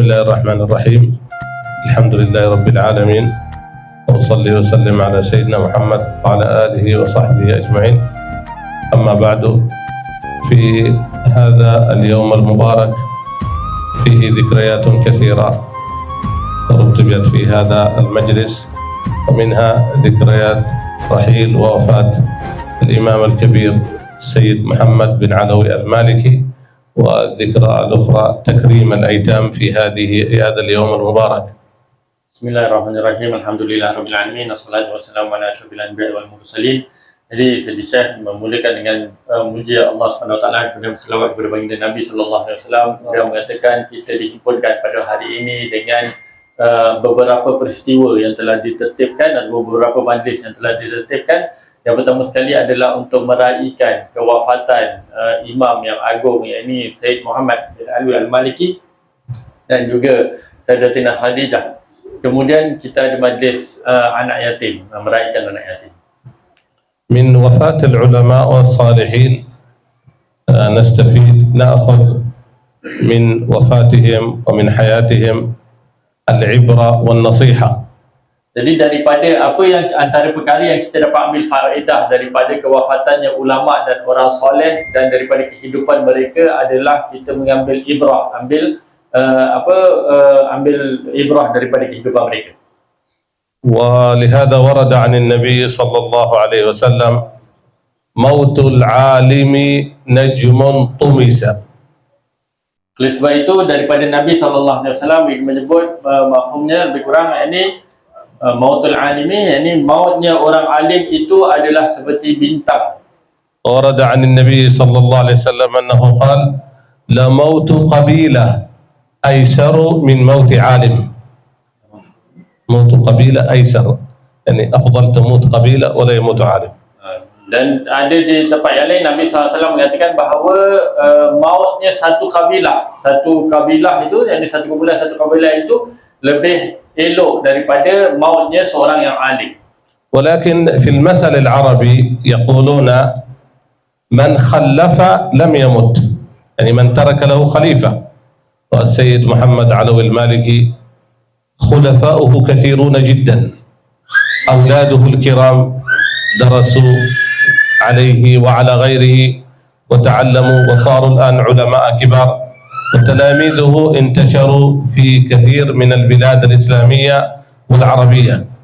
بسم الله الرحمن الرحيم الحمد لله رب العالمين وأصلي وسلم على سيدنا محمد وعلى آله وصحبه أجمعين أما بعد في هذا اليوم المبارك فيه ذكريات كثيرة رتبت في هذا المجلس ومنها ذكريات رحيل ووفاة الإمام الكبير السيد محمد بن علوي المالكي والذكرى الأخرى تكريم الأيتام في هذه هذا اليوم المبارك Bismillahirrahmanirrahim. Alhamdulillahirabbil alamin. Wassalatu wassalamu ala asyrafil anbiya'i wal mursalin. Jadi Sayyidi Syekh memulakan dengan uh, muji Allah Subhanahu wa taala kemudian berselawat kepada baginda Nabi sallallahu alaihi wasallam dan mengatakan kita dihimpunkan pada hari ini dengan uh, beberapa peristiwa yang telah ditertibkan dan beberapa majlis yang telah ditertibkan. Yang pertama sekali adalah untuk meraihkan kewafatan uh, imam yang agung yakni Sayyid Muhammad bin Alwi Al-Maliki dan juga Sayyidatina Khadijah Kemudian kita ada majlis uh, anak yatim, uh, meraihkan anak yatim. من وفاة العلماء والصالحين آه، نستفيد نأخذ من وفاتهم ومن حياتهم العبرة والنصيحة Jadi daripada apa yang antara perkara yang kita dapat ambil faedah daripada kewafatannya ulama dan orang soleh dan daripada kehidupan mereka adalah kita mengambil ibrah, ambil uh, apa uh, ambil ibrah daripada kehidupan mereka. ولهذا ورد عن النبي صلى الله عليه وسلم موت العالم نجم طمس Oleh sebab itu daripada Nabi sallallahu alaihi wasallam menyebut uh, mafhumnya lebih kurang yakni uh, mautul alimi yakni mautnya orang alim itu adalah seperti bintang. ورد عن النبي صلى الله عليه وسلم أنه قال لموت قبيلة أيسر من موت عالم موت قبيلة أيسر يعني أفضل تموت قبيلة ولا يموت عالم Dan ada di tempat yang lain Nabi SAW mengatakan bahawa uh, mautnya satu kabilah, satu kabilah itu, yang satu kabilah satu kabilah itu lebih elok daripada mautnya seorang yang alim. ولكن في المثل العربي يقولون من خلف لم يمت يعني من ترك له خليفة والسيد محمد علوي المالكي خلفاؤه كثيرون جدا أولاده الكرام درسوا عليه وعلى غيره وتعلموا وصاروا الآن علماء كبار وتلاميذه انتشروا في كثير من البلاد الإسلامية والعربية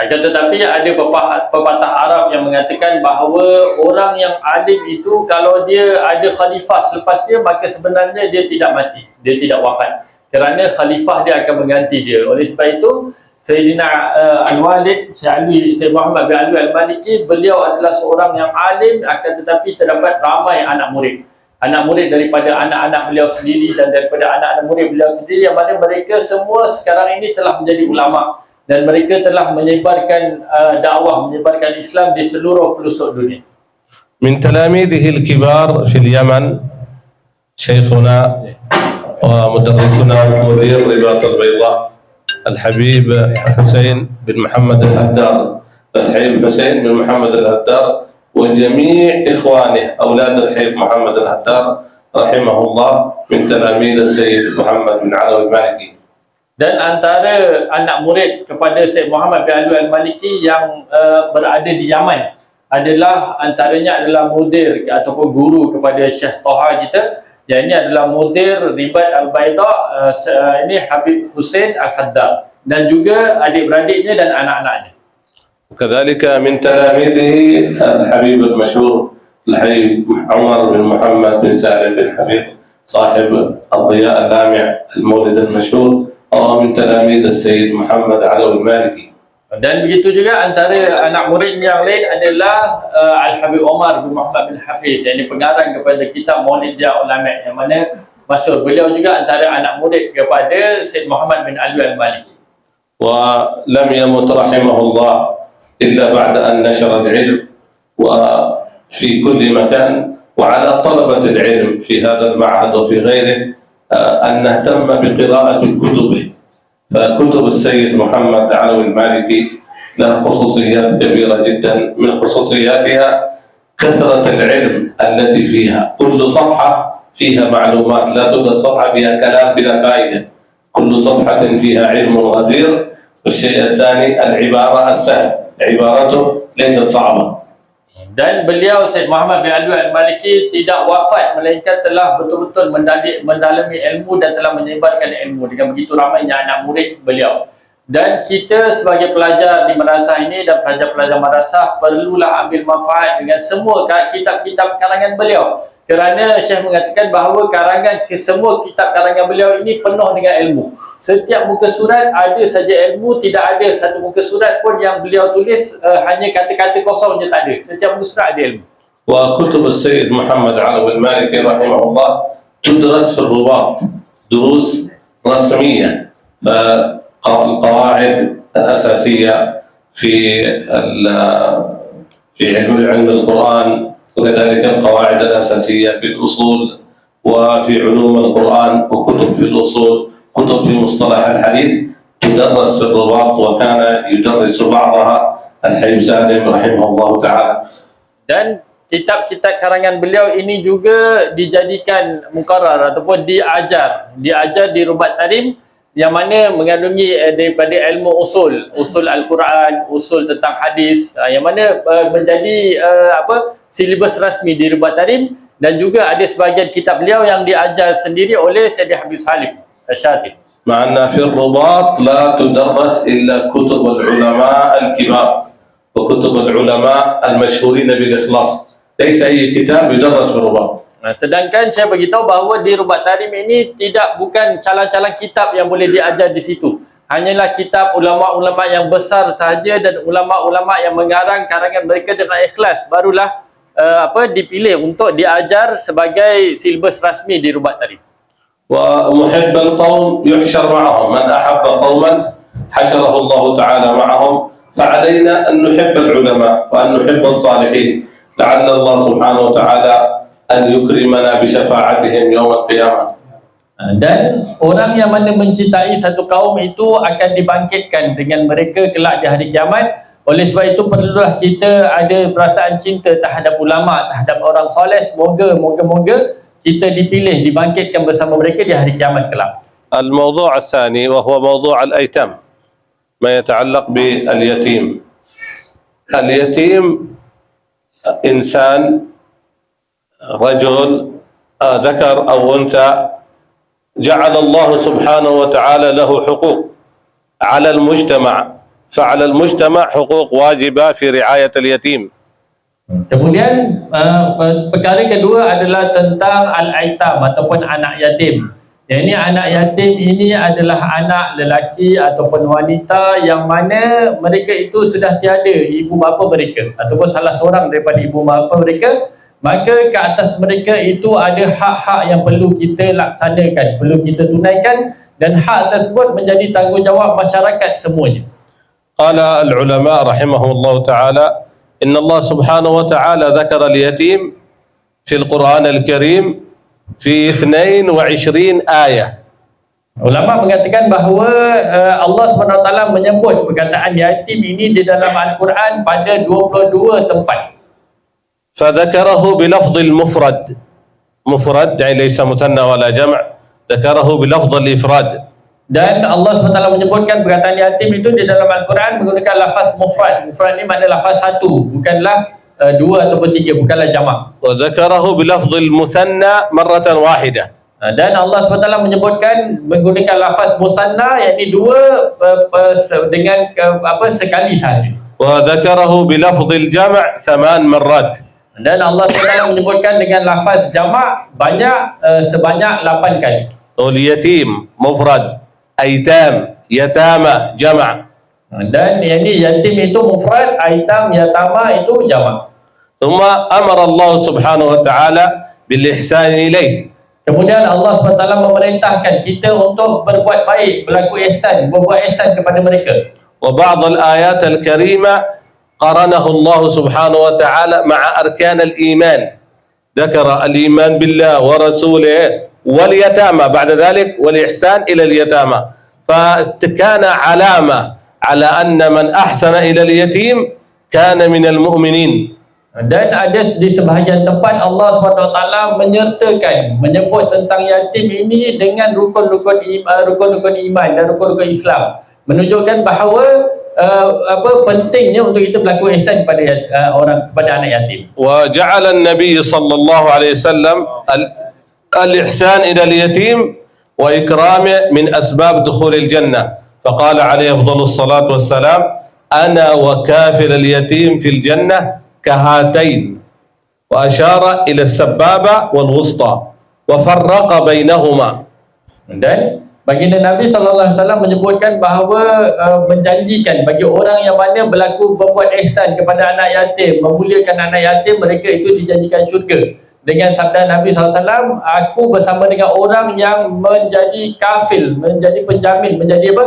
Akan tetapi ada pepatah, pepatah Arab yang mengatakan bahawa orang yang alim itu kalau dia ada khalifah selepas dia maka sebenarnya dia tidak mati, dia tidak wafat. Kerana khalifah dia akan mengganti dia. Oleh sebab itu Sayyidina uh, Al-Walid Syekh Ali Syekh Muhammad bin Ali Al-Maliki beliau adalah seorang yang alim akan tetapi terdapat ramai anak murid. anak murid daripada anak-anak beliau sendiri dan daripada anak-anak murid beliau sendiri yang mana mereka semua sekarang ini telah menjadi ulama. Dan mereka telah menyebarkan uh, dakwah menyebarkan Islam di seluruh pelosok dunia. Min talamidhi al-kibar fi al-Yaman syekhuna wa mudarrisuna al-mudir ribat al-bayda al-habib Hussein bin Muhammad al-Haddar al-habib Hussein bin Muhammad al-Haddar وجميع إخوانه أولاد الحبيب محمد الهدار رحمه الله من تلاميذ السيد محمد بن علوي المالكي Dan antara anak murid kepada Syekh Muhammad bin Ali Al-Maliki yang uh, berada di Yaman adalah antaranya adalah mudir ataupun guru kepada Syekh Toha kita yang ini adalah mudir Ribat Al-Baida uh, ini Habib Hussein Al-Haddad dan juga adik-beradiknya dan anak-anaknya. وكذلك من تلاميذه الحبيب المشهور الحبيب عمر بن محمد بن سالم بن حبيب صاحب الضياء اللامع المولد المشهور ومن تلاميذ السيد محمد علوي المالكي Dan begitu juga antara anak murid yang lain adalah uh, Al-Habib Omar bin Muhammad bin Hafiz yang pengarang kepada kitab Maulid Dia Ulama yang mana maksud beliau juga antara anak murid kepada Syed Muhammad bin Ali Al-Maliki. ولم يمت رحمه الله إلا بعد أن نشر العلم وفي كل مكان وعلى طلبة العلم في هذا المعهد وفي غيره آه، أن نهتم بقراءة كتبه. فكتب السيد محمد علوي المالكي لها خصوصيات كبيرة جدا من خصوصياتها كثرة العلم التي فيها. كل صفحة فيها معلومات لا توجد صفحة فيها كلام بلا فائدة. كل صفحة فيها علم غزير والشيء الثاني العبارة السهل. عبارته ليست صعبة. Dan beliau Syed Muhammad bin Abdul Al-Maliki tidak wafat melainkan telah betul-betul mendalami ilmu dan telah menyebarkan ilmu dengan begitu ramainya anak murid beliau dan kita sebagai pelajar di madrasah ini dan pelajar-pelajar madrasah perlulah ambil manfaat dengan semua kitab-kitab karangan beliau. Kerana Syekh mengatakan bahawa karangan semua kitab karangan beliau ini penuh dengan ilmu. Setiap muka surat ada saja ilmu tidak ada satu muka surat pun yang beliau tulis uh, hanya kata-kata kosong je tak ada. Setiap muka surat ada ilmu. Wa kutub Sayyid Muhammad Alawi Al-Maliki rahimahullah tudras fil rubat durus rasmiyah. Eh, القواعد الأساسية في في علم علم القرآن وكذلك القواعد الأساسية في الأصول وفي علوم القرآن وكتب في الأصول كتب في مصطلح الحديث. تدرس في الرباط وكان يدرس بعضها. الحي سالم رحمه الله تعالى. Dan kitab-kitab karangan beliau ini juga dijadikan mukarrar ataupun diajar. Diajar di Rubat Tarim yang mana mengandungi eh, daripada ilmu usul, usul Al-Quran, usul tentang hadis ah, yang mana uh, menjadi uh, apa silibus rasmi di Rubat Tarim dan juga ada sebahagian kitab beliau yang diajar sendiri oleh Sayyidi Habib Salim Syatib. مع أن في الرباط لا تدرس إلا كتب العلماء الكبار وكتب العلماء المشهورين بالإخلاص ليس أي كتاب يدرس في الرباط Nah, sedangkan saya beritahu bahawa di Rubat Tarim ini tidak bukan calang-calang kitab yang boleh diajar di situ. Hanyalah kitab ulama-ulama yang besar sahaja dan ulama-ulama yang mengarang karangan mereka dengan ikhlas barulah uh, apa dipilih untuk diajar sebagai silibus rasmi di Rubat Tarim. ومحب القوم يحشر معهم من أحب قوما حشره الله تعالى معهم فعلينا أن نحب العلماء وأن نحب الصالحين لعل الله سبحانه وتعالى أن يكرمنا بشفاعتهم يوم القيامة Uh, Dan orang yang mana mencintai satu kaum itu akan dibangkitkan dengan mereka kelak di hari kiamat. Oleh sebab itu perlulah kita ada perasaan cinta terhadap ulama, terhadap orang soleh. Semoga, moga-moga kita dipilih, dibangkitkan bersama mereka di hari kiamat kelak. الموضوع الثاني وهو موضوع الأيتام ما يتعلق باليتيم اليتيم إنسان رجل آه، ذكر أو أنثى جعل الله سبحانه وتعالى له حقوق على المجتمع فعلى المجتمع حقوق واجبة في رعاية اليتيم Kemudian uh, per- perkara kedua adalah tentang al-aitam ataupun anak yatim. Yang ini anak yatim ini adalah anak lelaki ataupun wanita yang mana mereka itu sudah tiada ibu bapa mereka ataupun salah seorang daripada ibu bapa mereka maka ke atas mereka itu ada hak-hak yang perlu kita laksanakan, perlu kita tunaikan dan hak tersebut menjadi tanggungjawab masyarakat semuanya. Qala al-ulama rahimahumullah ta'ala, inna Allah subhanahu wa ta'ala dhakara al-yatim fil Quran al-Karim fi 22 ayat. Ulama mengatakan bahawa uh, Allah SWT menyebut perkataan yatim ini di dalam Al-Quran pada 22 tempat. فذكره بلفظ المفرد مفرد يعني ليس مثنى ولا جمع ذكره بلفظ الإفراد Dan Allah SWT menyebutkan perkataan yatim itu di dalam Al-Quran menggunakan lafaz mufrad. Mufrad ini makna lafaz satu, bukanlah uh, dua ataupun tiga, bukanlah jamak. وذكره بلفظ المثنى مرة واحدة Uh, dan Allah SWT menyebutkan menggunakan lafaz musanna yakni dua uh, uh, se- dengan uh, apa sekali saja. وذكره بلفظ الجمع ثمان مرات Dan Allah SWT menyebutkan dengan lafaz jamak banyak uh, sebanyak 8 kali. واليتيم مفرد أيتام يتامى جمع Ha, Dan yang ni yatim itu mufrad, aitam, yatama itu jamak. ثم أمر الله سبحانه وتعالى بالإحسان إليه Kemudian Allah SWT memerintahkan kita untuk berbuat baik, berlaku ihsan, berbuat ihsan kepada mereka. وبعض الآيات الكريمة قرنه الله سبحانه وتعالى مع أركان الإيمان ذكر الإيمان بالله ورسوله واليتامى بعد ذلك والإحسان إلى اليتامى فكان علامة على أن من أحسن إلى اليتيم كان من المؤمنين Dan ada di sebahagian tempat Allah SWT menyertakan menyebut tentang yatim ini dengan rukun-rukun im- uh, rukun-rukun iman dan rukun-rukun Islam menunjukkan bahawa uh, apa pentingnya untuk kita berlaku ihsan kepada uh, orang kepada anak yatim. Wa ja'ala an-nabi sallallahu alaihi wasallam al-ihsan ila al-yatim wa ikrami min asbab dukhul al-jannah. فقال عليه افضل الصلاه والسلام أنا وكافل اليتيم في الجنه كهاتين واشار إلى السبابه والوسطى وفرق بينهما. Dan Baginda Nabi SAW menyebutkan bahawa uh, menjanjikan bagi orang yang mana berlaku berbuat ihsan kepada anak yatim, memuliakan anak yatim, mereka itu dijanjikan syurga. Dengan sabda Nabi SAW, aku bersama dengan orang yang menjadi kafil, menjadi penjamin, menjadi apa?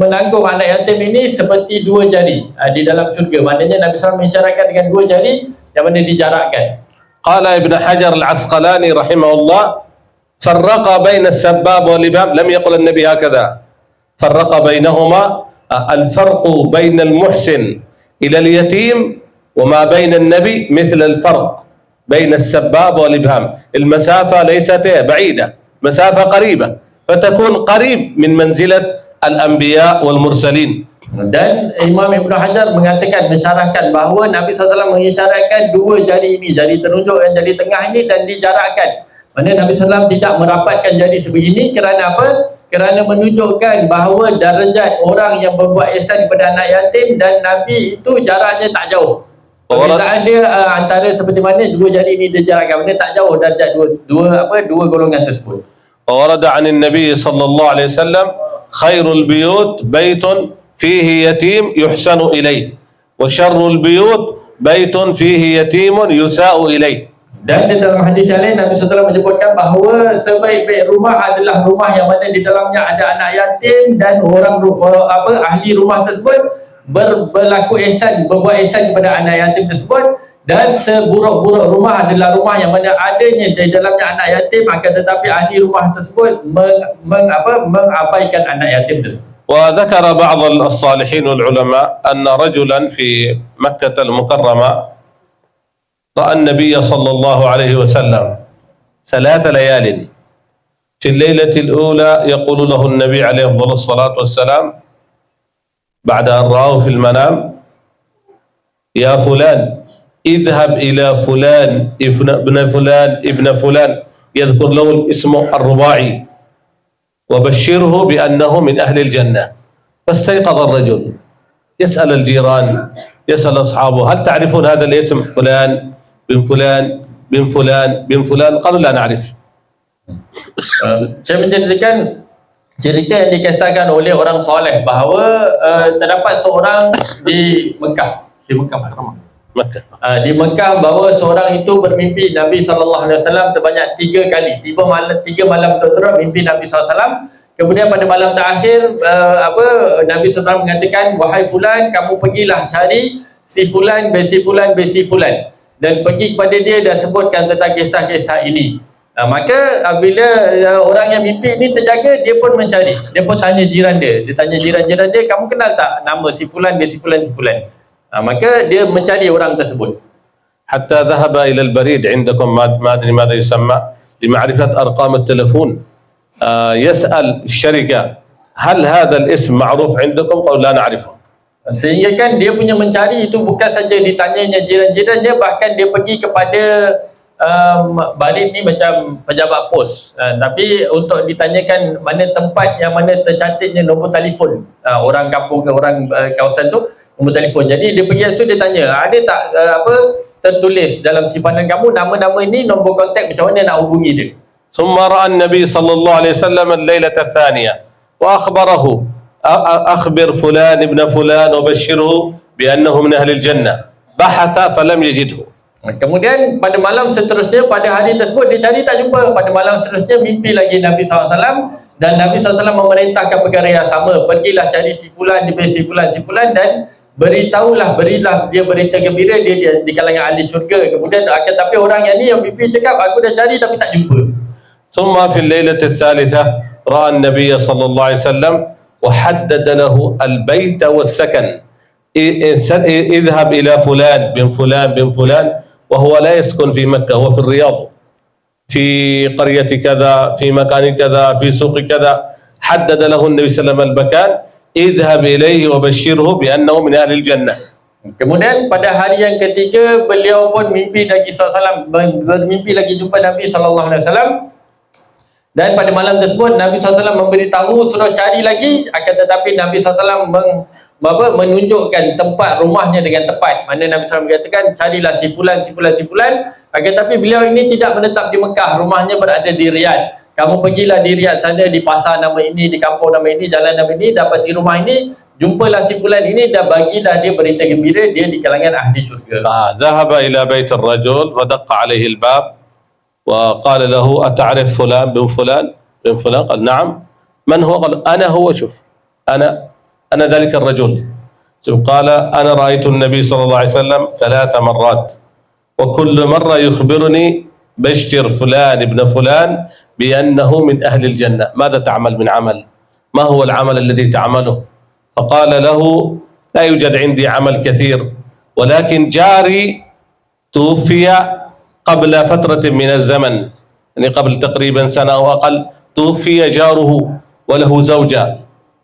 menanggung anak yatim ini seperti dua jari uh, di dalam syurga. Maknanya Nabi SAW mengisyaratkan dengan dua jari yang mana dijarakkan. Qala Ibn Hajar Al-Asqalani rahimahullah فرق بين السباب والإمام لم يقل النبي هكذا. فرق بينهما. الفرق بين المحسن إلى اليتيم وما بين النبي مثل الفرق بين السباب والإبهام. المسافة ليست بعيدة مسافة قريبة فتكون قريب من منزلة الأنبياء والمرسلين. Dan Imam Ibn Hajar mengatakan, mensyarahkan bahawa Nabi SAW mengisyaratkan dua jari ini, jari telunjuk dan jari tengah ini dan dijarakkan. Mana Nabi SAW tidak merapatkan jari sebegini kerana apa? Kerana menunjukkan bahawa darjat orang yang berbuat ihsan kepada anak yatim dan Nabi itu jaraknya tak jauh. Perbezaan dia uh, antara seperti mana dua jari ini dijarakkan. Maksudnya tak jauh darjat dua, dua apa dua golongan tersebut. وورد عن النبي صلى الله عليه وسلم خير البيوت بيت فيه يتيم يحسن إليه وشر البيوت بيت فيه يتيم يساء إليه Dan di dalam hadis yang lain Nabi SAW menyebutkan bahawa sebaik-baik rumah adalah rumah yang mana di dalamnya ada anak yatim dan orang ru- uh, apa ahli rumah tersebut ber, berlaku ihsan, berbuat ihsan kepada anak yatim tersebut dan seburuk-buruk rumah adalah rumah yang mana adanya di dalamnya anak yatim akan tetapi ahli rumah tersebut meng, meng, apa, mengabaikan anak yatim tersebut. وذكر بعض الصالحين والعلماء أن رجلا في مكة المكرمة رأى النبي صلى الله عليه وسلم ثلاث ليال. في الليلة الأولى يقول له النبي عليه أفضل الصلاة والسلام بعد أن رآه في المنام يا فلان اذهب إلى فلان ابن فلان ابن فلان. يذكر له الاسم الرباعي. وبشره بأنه من أهل الجنة. فاستيقظ الرجل. يسأل الجيران يسأل أصحابه هل تعرفون هذا الاسم فلان؟ بن فلان بن فلان بن فلان قالوا لا نعرف Saya menceritakan cerita yang dikisahkan oleh orang soleh bahawa uh, terdapat seorang di Mekah di Mekah Mekah. Uh, di Mekah bahawa seorang itu bermimpi Nabi sallallahu alaihi wasallam sebanyak tiga kali. Tiba malam tiga malam berturut-turut mimpi Nabi sallallahu alaihi wasallam. Kemudian pada malam terakhir uh, apa Nabi sallallahu mengatakan wahai fulan kamu pergilah cari si fulan besi fulan besi fulan dan pergi kepada dia dan sebutkan tentang kisah-kisah ini Uh, maka uh, bila uh, orang yang mimpi ini terjaga dia pun mencari dia pun tanya jiran dia dia tanya jiran-jiran dia kamu kenal tak nama si fulan bin si fulan si fulan uh, maka dia mencari orang tersebut حتى ذهب إلى البريد عندكم ما ما أدري ماذا يسمى لمعرفة أرقام التلفون آه، يسأل الشركة هل هذا الاسم معروف عندكم قالوا لا نعرفه Sehingga kan dia punya mencari itu bukan saja ditanyanya jiran-jirannya bahkan dia pergi kepada um, barit ni macam pejabat pos uh, tapi untuk ditanyakan mana tempat yang mana tercantiknya nombor telefon uh, orang kampung ke orang uh, kawasan tu nombor telefon jadi dia pergi langsung dia tanya ada tak uh, apa tertulis dalam simpanan kamu nama-nama ini nombor kontak macam mana nak hubungi dia ثم رأى النبي صلى الله عليه وسلم الليلة الثانية وأخبره أ- أ- أخبر فلان ابن فلان وبشره بأنه من أهل الجنة بحث فلم يجده Kemudian pada malam seterusnya pada hari tersebut dia cari tak jumpa. Pada malam seterusnya mimpi lagi Nabi SAW dan Nabi SAW memerintahkan perkara yang sama. Pergilah cari si fulan, di si fulan, si fulan dan beritahulah, berilah dia berita gembira dia, dia di kalangan ahli syurga. Kemudian akan tapi orang yang ni yang mimpi cakap aku dah cari tapi tak jumpa. ثم في الليلة الثالثة رأى النبي صلى الله عليه وسلم وحدد له البيت والسكن. اذهب إلى فلان بن فلان بن فلان وهو لا يسكن في مكة هو في الرياض. في قرية كذا في مكان كذا في سوق كذا. حدد له النبي صلى الله عليه وسلم المكان. اذهب إليه وبشره بأنه من أهل الجنة. Kemudian pada hari yang ketiga beliau pun mimpi lagi SAW ber- bermimpi lagi jumpa Nabi SAW Dan pada malam tersebut Nabi SAW memberitahu suruh cari lagi akan tetapi Nabi SAW meng, apa, menunjukkan tempat rumahnya dengan tepat. Mana Nabi SAW mengatakan carilah si fulan, si fulan, si fulan. Akan tetapi beliau ini tidak menetap di Mekah. Rumahnya berada di Riyadh. Kamu pergilah di Riyadh sana di pasar nama ini, di kampung nama ini, jalan nama ini, dapat di rumah ini. Jumpalah si fulan ini dan bagilah dia berita gembira dia di kalangan ahli syurga. Ah, ila baitir rajul wa daqqa alaihi al-bab وقال له أتعرف فلان بن فلان؟ بن فلان قال نعم. من هو؟ قال أنا هو. شوف أنا أنا ذلك الرجل. قال أنا رأيت النبي صلى الله عليه وسلم ثلاث مرات وكل مرة يخبرني بشر فلان ابن فلان بأنه من أهل الجنة. ماذا تعمل من عمل؟ ما هو العمل الذي تعمله؟ فقال له لا يوجد عندي عمل كثير ولكن جاري توفي قبل فترة من الزمن يعني قبل تقريبا سنة أو أقل توفي جاره وله زوجة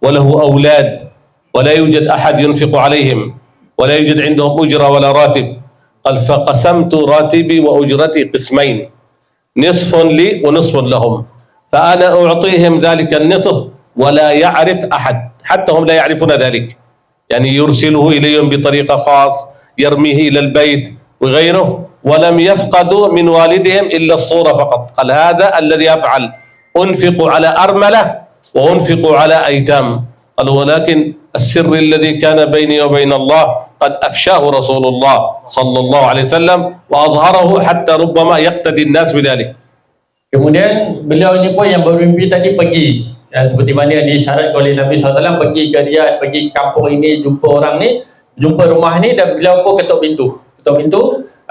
وله أولاد ولا يوجد أحد ينفق عليهم ولا يوجد عندهم أجرة ولا راتب. قال فقسمت راتبي وأجرتي قسمين نصف لي ونصف لهم فأنا أعطيهم ذلك النصف ولا يعرف أحد حتى هم لا يعرفون ذلك. يعني يرسله إليهم بطريقة خاص يرميه إلى البيت وغيره. ولم يفقدوا من والدهم إلا الصورة فقط قال هذا الذي أفعل أنفق على أرملة وأنفق على أيتام قال ولكن السر الذي كان بيني وبين الله قد أفشاه رسول الله صلى الله عليه وسلم وأظهره حتى ربما يقتدي الناس بذلك Kemudian beliau ni pun yang bermimpi tadi pergi dan seperti mana disyaratkan oleh Nabi SAW pergi ke Riyadh, pergi ke kampung ini, jumpa orang ni, jumpa rumah ni dan beliau pun ketuk pintu. Ketuk pintu,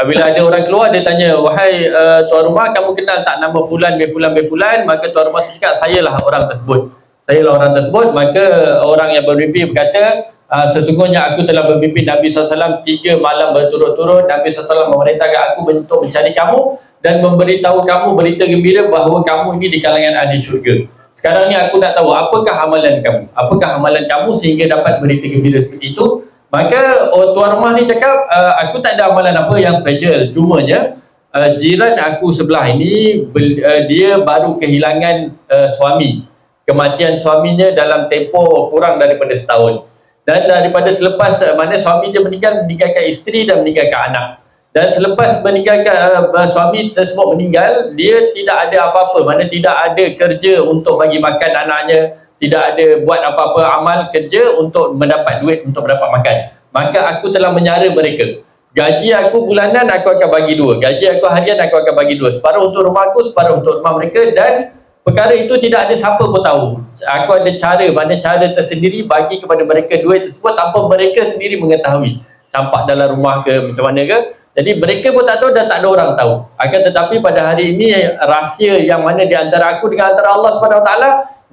bila ada orang keluar dia tanya, wahai uh, tuan rumah kamu kenal tak nama fulan bin fulan bin fulan? Maka tuan rumah tu cakap, sayalah orang tersebut. Sayalah orang tersebut, maka orang yang bermimpi berkata, Uh, sesungguhnya aku telah bermimpi Nabi SAW tiga malam berturut-turut. Nabi SAW memerintahkan aku untuk mencari kamu dan memberitahu kamu berita gembira bahawa kamu ini di kalangan ahli syurga. Sekarang ni aku nak tahu apakah amalan kamu? Apakah amalan kamu sehingga dapat berita gembira seperti itu maka oh, tuan rumah ni cakap uh, aku tak ada amalan apa yang special. Cumanya uh, jiran aku sebelah ini bel, uh, dia baru kehilangan uh, suami. Kematian suaminya dalam tempoh kurang daripada setahun. Dan daripada selepas uh, mana suami dia meninggal meninggalkan isteri dan meninggalkan anak. Dan selepas meninggalkan uh, suami tersebut meninggal dia tidak ada apa-apa. Mana tidak ada kerja untuk bagi makan anaknya tidak ada buat apa-apa amal kerja untuk mendapat duit untuk mendapat makan. Maka aku telah menyara mereka. Gaji aku bulanan aku akan bagi dua. Gaji aku harian aku akan bagi dua. Separuh untuk rumah aku separuh untuk rumah mereka. Dan perkara itu tidak ada siapa pun tahu. Aku ada cara mana cara tersendiri bagi kepada mereka duit tersebut tanpa mereka sendiri mengetahui. Campak dalam rumah ke macam mana ke. Jadi mereka pun tak tahu dan tak ada orang tahu. Akan tetapi pada hari ini rahsia yang mana di antara aku dengan antara Allah SWT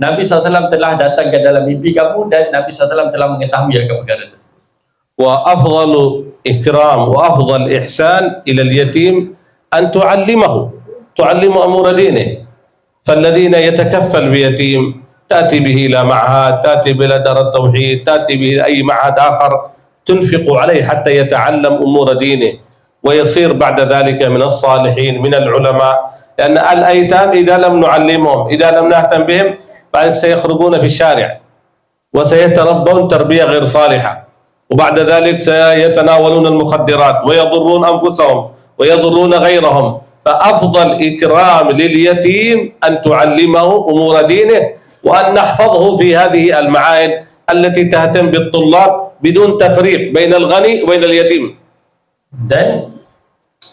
Nabi SAW telah datang ke dalam mimpi kamu dan Nabi SAW telah mengetahui akan perkara tersebut. وأفضل إكرام وأفضل إحسان إلى اليتيم أن تعلمه تعلم أمور دينه فالذين يتكفل بيتيم تأتي به إلى معهد تأتي به إلى دار التوحيد تأتي به إلى أي معهد آخر تنفق عليه حتى يتعلم أمور دينه ويصير بعد ذلك من الصالحين من العلماء لأن الأيتام إذا لم نعلمهم إذا لم نهتم بهم سيخرجون في الشارع وسيتربون تربية غير صالحة. وبعد ذلك سيتناولون المخدرات ويضرون أنفسهم ويضرون غيرهم. فأفضل إكرام لليتيم أن تعلمه أمور دينه وأن نحفظه في هذه المعاهد التي تهتم بالطلاب بدون تفريق بين الغني وبين اليتيم.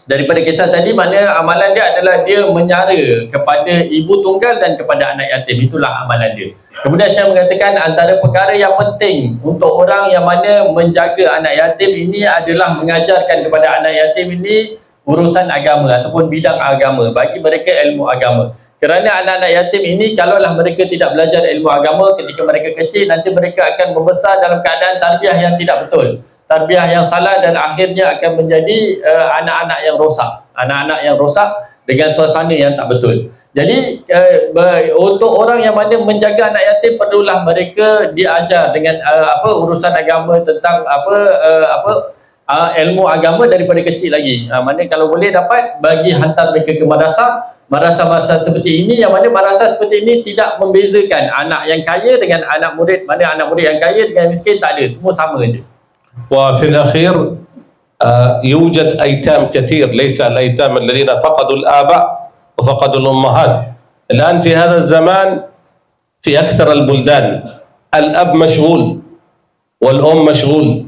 Daripada kisah tadi mana amalan dia adalah dia menyara kepada ibu tunggal dan kepada anak yatim. Itulah amalan dia. Kemudian saya mengatakan antara perkara yang penting untuk orang yang mana menjaga anak yatim ini adalah mengajarkan kepada anak yatim ini urusan agama ataupun bidang agama bagi mereka ilmu agama. Kerana anak-anak yatim ini kalaulah mereka tidak belajar ilmu agama ketika mereka kecil nanti mereka akan membesar dalam keadaan tarbiyah yang tidak betul tarbiyah yang salah dan akhirnya akan menjadi uh, anak-anak yang rosak. Anak-anak yang rosak dengan suasana yang tak betul. Jadi uh, untuk orang yang mana menjaga anak yatim perlulah mereka diajar dengan uh, apa urusan agama tentang apa uh, apa uh, ilmu agama daripada kecil lagi. Uh, mana kalau boleh dapat bagi hantar mereka ke madrasah madrasah-madrasah seperti ini yang mana madrasah seperti ini tidak membezakan anak yang kaya dengan anak murid. Mana anak murid yang kaya dengan miskin tak ada. Semua sama je وفي الأخير آه، يوجد أيتام كثير ليس الأيتام الذين فقدوا الآباء وفقدوا الأمهات. الآن في هذا الزمان في أكثر البلدان الأب مشغول والأم مشغول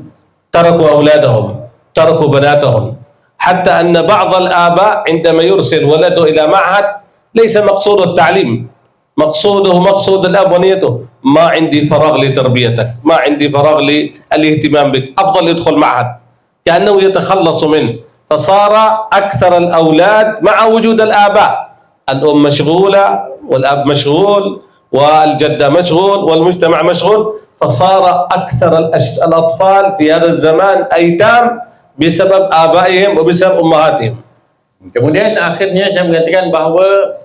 تركوا أولادهم تركوا بناتهم. حتى أن بعض الآباء عندما يرسل ولده إلى معهد ليس مقصود التعليم. مقصوده مقصود الأب ونيته. ما عندي فراغ لتربيتك. ما عندي فراغ للاهتمام بك. أفضل يدخل معهد. كأنه يتخلص منه. فصار أكثر الأولاد مع وجود الآباء. الأم مشغولة والأب مشغول والجدة مشغول والمجتمع مشغول. فصار أكثر الأش- الأطفال في هذا الزمان أيتام بسبب آبائهم وبسبب أمهاتهم. Kemudian akhirnya saya mengatakan bahawa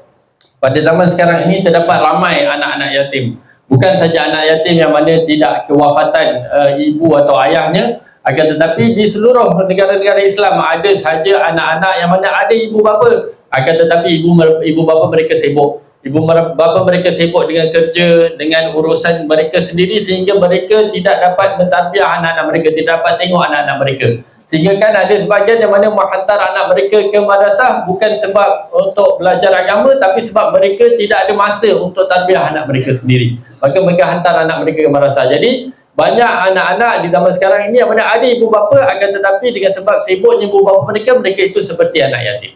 pada zaman sekarang ini terdapat ramai anak-anak yatim. Bukan saja anak yatim yang mana tidak kewafatan uh, ibu atau ayahnya, akan tetapi di seluruh negara-negara Islam ada saja anak-anak yang mana ada ibu bapa, akan tetapi ibu ibu bapa mereka sibuk. Ibu bapa mereka sibuk dengan kerja, dengan urusan mereka sendiri sehingga mereka tidak dapat mentarbiyah anak-anak mereka, tidak dapat tengok anak-anak mereka Sehingga kan ada sebahagian yang mana menghantar anak mereka ke madrasah bukan sebab untuk belajar agama tapi sebab mereka tidak ada masa untuk tarbiyah anak mereka sendiri. Maka mereka hantar anak mereka ke madrasah. Jadi banyak anak-anak di zaman sekarang ini yang mana ada ibu bapa akan tetapi dengan sebab sibuknya ibu bapa mereka mereka itu seperti anak yatim.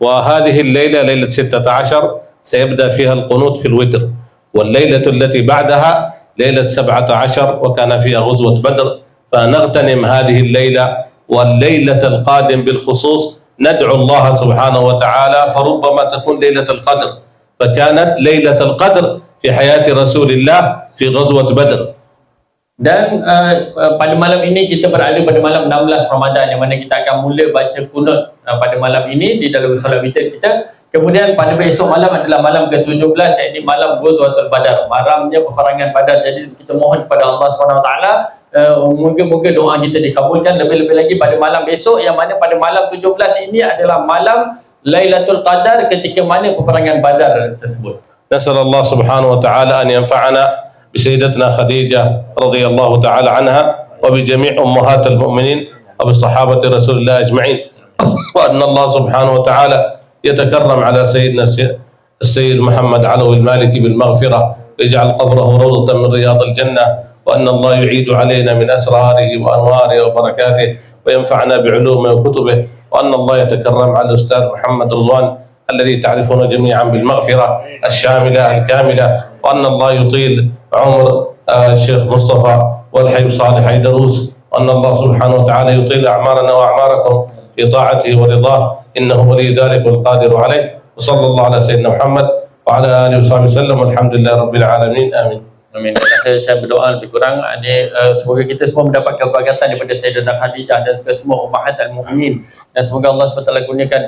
وهذه الليلة ليلة 16 سيبدأ فيها القنوت في الوتر والليلة التي بعدها ليلة 17 وكان فيها غزوة بدر فنغتنم هذه الليلة والليلة القادم بالخصوص ندعو الله سبحانه وتعالى فربما تكون ليلة القدر فكانت ليلة القدر في حياة رسول الله في غزوة بدر Dan uh, uh, pada malam ini kita berada pada malam 16 Ramadan yang mana kita akan mula baca kunut uh, pada malam ini di dalam solat witir kita. Kemudian pada besok malam adalah malam ke-17 iaitu malam Ghazwatul Badar. Malamnya peperangan Badar. Jadi kita mohon kepada Allah SWT uh, moga-moga doa kita dikabulkan lebih-lebih lagi pada malam besok yang mana pada malam 17 ini adalah malam Lailatul Qadar ketika mana peperangan Badar tersebut. نسأل الله سبحانه وتعالى أن ينفعنا بسيدتنا خديجة رضي الله تعالى عنها وبجميع أمهات المؤمنين وبصحابة رسول الله أجمعين وأن الله سبحانه وتعالى يتكرم على سيدنا السي- السيد محمد علوي المالكي بالمغفرة ويجعل قبره روضة من رياض الجنة وأن الله يعيد علينا من أسراره وأنواره وبركاته وينفعنا بعلومه وكتبه وأن الله يتكرم على الأستاذ محمد رضوان الذي تعرفون جميعا بالمغفرة الشاملة الكاملة وأن الله يطيل عمر آه، الشيخ مصطفى والحي صالح عيدروس وأن الله سبحانه وتعالى يطيل أعمارنا وأعماركم في طاعته ورضاه. إنه ولي ذلك والقادر عليه. وصلى الله على سيدنا محمد وعلى آله وصحبه وسلم والحمد لله رب العالمين. آمين. Amin. Akhir saya berdoa lebih kurang ini uh, semoga kita semua mendapat keberkatan daripada Sayyidatina Khadijah dan juga semua ummahat al-mukminin dan semoga Allah SWT kurniakan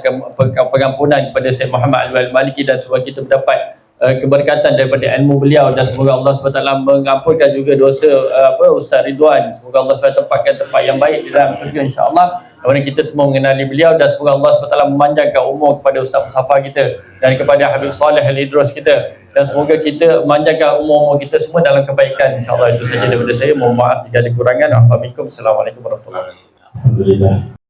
pengampunan kepada Syed Muhammad Al-Maliki dan semoga kita mendapat uh, keberkatan daripada ilmu beliau dan semoga Allah SWT mengampunkan juga dosa uh, apa Ustaz Ridwan. Semoga Allah SWT tempatkan tempat yang baik di dalam syurga insyaAllah. Kemudian kita semua mengenali beliau dan semoga Allah SWT memanjangkan umur kepada Ustaz Musafa kita dan kepada Habib Saleh Al-Idrus kita. Dan semoga kita memanjangkan umur-umur kita semua dalam kebaikan insyaAllah. Itu saja daripada saya. Mohon maaf jika ada kurangan Assalamualaikum warahmatullahi wabarakatuh. Alhamdulillah.